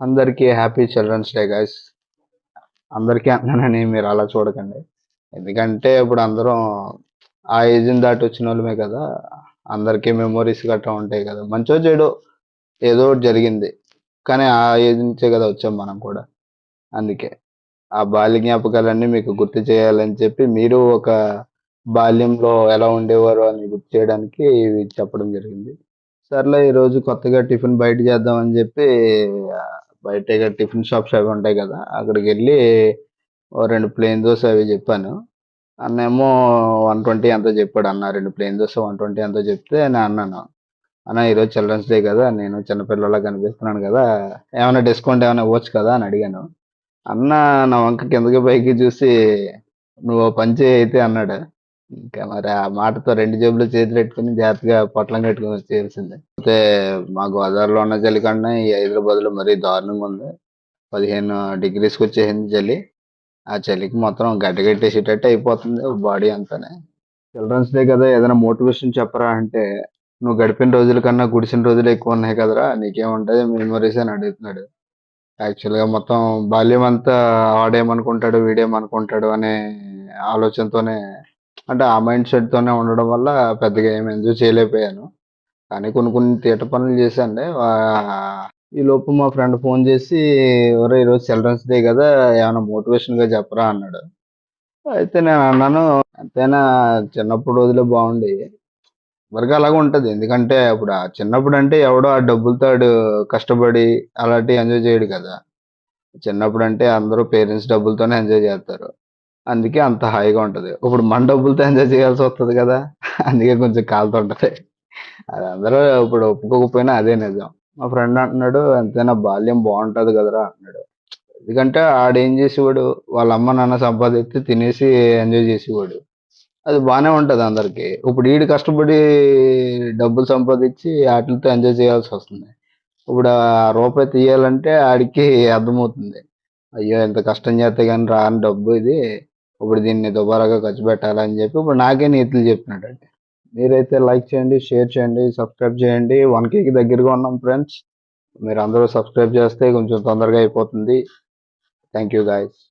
అందరికీ happy children's day guys. అందరికీ అన్నానని మీరు అలా చూడకండి. ఎందుకంటే ఇప్పుడు అందరం ఆ ఏజ్ని దాటి వచ్చిన వాళ్ళమే కదా. అందరికీ మెమొరీస్ గట్రా ఉంటాయి కదా. మంచో చెడు ఏదో ఒకటి జరిగింది. కానీ ఆ ఏజ్ నుంచే కదా వచ్చాం మనం కూడా. అందుకే ఆ బాల్య జ్ఞాపకాలన్నీ మీకు గుర్తు చేయాలని చెప్పి మీరు ఒక బాల్యంలో ఎలా ఉండేవారు అని గుర్తు చేయడానికి ఇవి చెప్పడం జరిగింది. సర్లే ఈరోజు కొత్తగా టిఫిన్ బయట చేద్దామని చెప్పి బయట టిఫిన్ షాప్స్ అవి ఉంటాయి కదా అక్కడికి వెళ్ళి ఓ రెండు ప్లేన్ దోశ అవి చెప్పాను. అన్నేమో వన్ ట్వంటీ ఎంతో చెప్పాడు అన్న రెండు ప్లేన్ దోశ వన్ ట్వంటీ ఎంతో చెప్తే నేను అన్నాను. అన్న ఈరోజు చిల్డ్రన్స్ డే కదా నేను చిన్నపిల్లలా కనిపిస్తున్నాను కదా ఏమైనా డిస్కౌంట్ ఏమైనా ఇవ్వచ్చు కదా అని అడిగాను. అన్న నా వంక కిందకి పైకి చూసి నువ్వు పని చేయి అయితే అన్నాడు. ఇంకా మరి ఆ మాటతో రెండు జేబులు చేతులు పెట్టుకుని జాగ్రత్తగా పొట్లం కట్టుకుని వచ్చేయాల్సిందే. అయితే మా గోదావరిలో ఉన్న చలి కన్నా ఈ హైదరాబాద్లో మరీ దారుణంగా ఉంది. పదిహేను డిగ్రీస్కి వచ్చేసింది చలి ఆ చలికి మొత్తం గడ్డగట్టేసేటట్టు అయిపోతుంది బాడీ అంతానే. చిల్డ్రన్స్ డే కదా ఏదైనా మోటివేషన్ చెప్పరా అంటే నువ్వు గడిపిన రోజుల కన్నా గుడిసిన రోజులు ఎక్కువ ఉన్నాయి కదరా నీకేముంటుంది మెమరీస్ అని అడుగుతున్నాడు. యాక్చువల్గా మొత్తం బాల్యం అంతా ఆడేమనుకుంటాడు వీడేమనుకుంటాడు అనే ఆలోచనతోనే అంటే ఆ మైండ్ సెట్తోనే ఉండడం వల్ల పెద్దగా ఏం ఎంజాయ్ చేయలేకపోయాను. కానీ కొన్ని కొన్ని తీట పనులు చేశాను ఈ లోపు మా ఫ్రెండ్ ఫోన్ చేసి ఒరే ఈరోజు చిల్డ్రన్స్ డే కదా ఏమైనా మోటివేషన్గా చెప్పరా అన్నాడు. అయితే నేను అన్నాను అంతేనా చిన్నప్పుడు రోజులే బాగుండి వరకు అలాగే ఉంటుంది. ఎందుకంటే అప్పుడు ఆ చిన్నప్పుడు అంటే ఎవడో ఆ డబ్బులతో ఆడు కష్టపడి అలాంటివి ఎంజాయ్ చేయడు కదా. చిన్నప్పుడు అంటే అందరూ పేరెంట్స్ డబ్బులతోనే ఎంజాయ్ చేస్తారు. అందుకే అంత హాయిగా ఉంటుంది. ఇప్పుడు మన డబ్బులతో ఎంజాయ్ చేయాల్సి వస్తుంది కదా అందుకే కొంచెం కాలుతుంటది అది అందరూ ఇప్పుడు ఒప్పుకోకపోయినా అదే నిజం. మా ఫ్రెండ్ అంటున్నాడు అంతేనా బాల్యం బాగుంటుంది కదరా అంటున్నాడు. ఎందుకంటే ఆడేం చేసేవాడు వాళ్ళ అమ్మ నాన్న సంపాదిస్తే తినేసి ఎంజాయ్ చేసేవాడు. అది బాగానే ఉంటుంది అందరికి. ఇప్పుడు వీడు కష్టపడి డబ్బులు సంపాదించి వాటితో ఎంజాయ్ చేయాల్సి వస్తుంది. ఇప్పుడు ఆ రూపాయి తీయాలంటే ఆడికి అర్థమవుతుంది. అయ్యో ఎంత కష్టం చేస్తే కానీ రాని డబ్బు ఇది. ఇప్పుడు దీన్ని దుబారాగా ఖర్చు పెట్టాలని చెప్పి ఇప్పుడు నాకే నీతులు చెప్పినాడు మీరైతే లైక్ చేయండి షేర్ చేయండి సబ్స్క్రైబ్ చేయండి. వన్ కేకి దగ్గరగా ఉన్నాం ఫ్రెండ్స్. మీరు అందరూ సబ్స్క్రైబ్ చేస్తే కొంచెం తొందరగా అయిపోతుంది. Thank you guys.